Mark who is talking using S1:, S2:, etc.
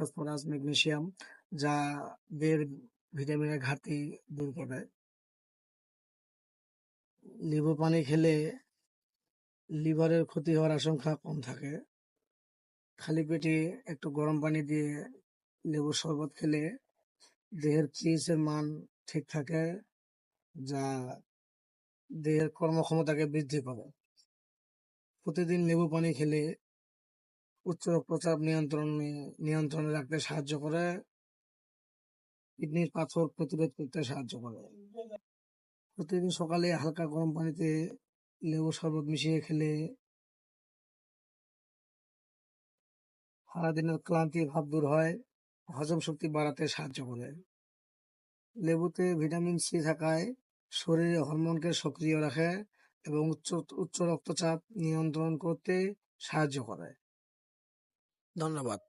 S1: Phosphorus, magnesium, যা দেহের ভিটামিনের ঘাটতি দূর করে। লেবু পানি খেলে লিভারের ক্ষতি হওয়ার আশঙ্কা কম থাকে। খালি পেটে একটু গরম পানি দিয়ে লেবুর শরবত খেলে দেহের পিএইচের মান ঠিক থাকে, যা দেহের কর্মক্ষমতাকে বৃদ্ধি করে প্রতিদিন লেবু পানি খেলে উচ্চ রক্তচাপ নিয়ন্ত্রণ, নিয়ন্ত্রণে রাখতে সাহায্য করে। কিডনির পাথর প্রতিরোধ করতে সাহায্য করে। প্রতিদিন সকালে হালকা গরম পানিতে লেবু শরবত মিশিয়ে খেলে সারাদিনের ক্লান্তি ভাব দূর হয়, হজম শক্তি বাড়াতে সাহায্য করে। লেবুতে ভিটামিন সি থাকায় শরীরে হরমোনকে সক্রিয় রাখে এবং উচ্চ উচ্চ রক্তচাপ নিয়ন্ত্রণ করতে সাহায্য করে। ধন্যবাদ।